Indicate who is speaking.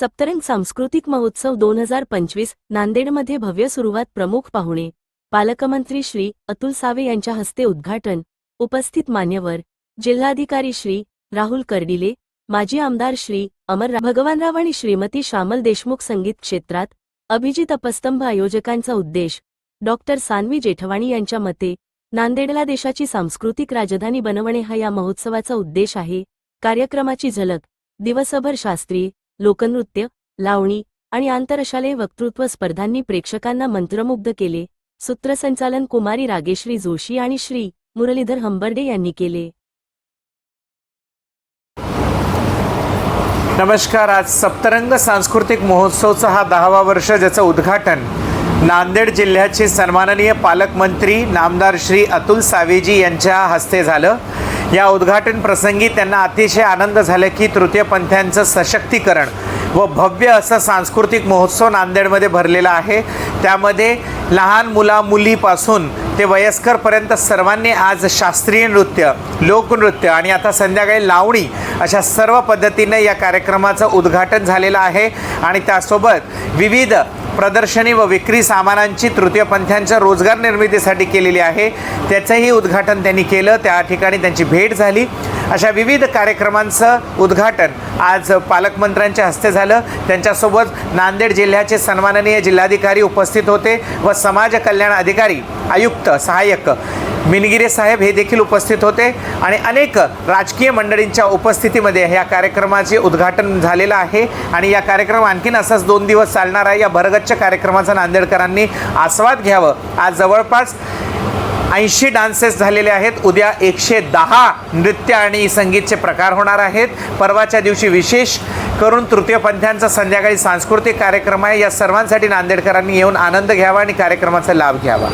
Speaker 1: सप्तरंग सांस्कृतिक महोत्सव दोन हजार पंचवीस नांदेडमध्ये भव्य सुरुवात प्रमुख पाहुणे. पालकमंत्री श्री अतुल सावे यांच्या हस्ते उद्घाटन. उपस्थित मान्यवर. जिल्हाधिकारी श्री राहुल कर्डिले. माजी आमदार श्री अमर भगवानराव आणि श्रीमती श्यामल देशमुख संगीत क्षेत्रात अभिजित अपस्तंभ आयोजकांचा उद्देश. डॉक्टर सान्वी जेठवाणी यांच्या मते नांदेडला देशाची सांस्कृतिक राजधानी बनवणे हा या महोत्सवाचा उद्देश आहे. कार्यक्रमाची झलक दिवसभर शास्त्रीय लोकनृत्य लावणी आणि आंतरशालेय वक्तृत्व स्पर्धांनी प्रेक्षकांना मंत्रमुग्ध केले. सूत्रसंचालन कुमारी रागेश्री जोशी आणि श्री मुरलीधर हंबर्डे यांनी केले.
Speaker 2: नमस्कार. आज सप्तरंग सांस्कृतिक महोत्सवचा हा दहावा वर्ष ज्याचं उद्घाटन नांदेड जिल्ह्याचे सन्माननीय पालकमंत्री नामदार श्री अतुल सावेजी यांच्या हस्ते झालं. या उद्घाटन प्रसंगी त्यांना अतिशय आनंद झाला की तृतीयपंथ्यांचं सशक्तीकरण व भव्य असं सांस्कृतिक महोत्सव नांदेडमध्ये भरलेला आहे. त्यामध्ये लहान मुला मुलीपासून ते वयस्करपर्यंत सर्वांनी आज शास्त्रीय नृत्य लोकनृत्य आणि आता संध्याकाळी लावणी अशा सर्व पद्धतीने या कार्यक्रमाचं उद्घाटन झालेलं आहे. आणि त्यासोबत विविध प्रदर्शनी व विक्री सामानांची तृतीयपंथ्यांच्या रोजगार निर्मितीसाठी केलेली आहे. त्याचंही उद्घाटन त्यांनी केलं. त्या ठिकाणी त्यांची भेट झाली. अशा विविध कार्यक्रमांचं उद्घाटन आज पालकमंत्र्यांच्या हस्ते झालं. त्यांच्यासोबत नांदेड जिल्ह्याचे सन्माननीय जिल्हाधिकारी उपस्थित होते व समाज कल्याण अधिकारी आयुक्त सहाय्यक मिनगिरे साहेब हे देखील उपस्थित होते आणि अनेक राजकीय मंडळींच्या उपस्थितीमध्ये या कार्यक्रमाचे उद्घाटन झालेलं आहे. आणि या कार्यक्रम आणखीन असाच दोन दिवस चालणार आहे. या भरगच्च कार्यक्रमाचा नांदेडकरांनी आस्वाद घ्यावं. आज जवळपास ऐंशी डान्सेस झालेले आहेत. उद्या एकशे दहा नृत्य आणि संगीतचे प्रकार होणार आहेत. परवाच्या दिवशी विशेष करून तृतीयपंथ्यांचा संध्याकाळी सांस्कृतिक कार्यक्रम आहे. या सर्वांसाठी नांदेडकरांनी येऊन आनंद घ्यावा आणि कार्यक्रमाचा लाभ घ्यावा.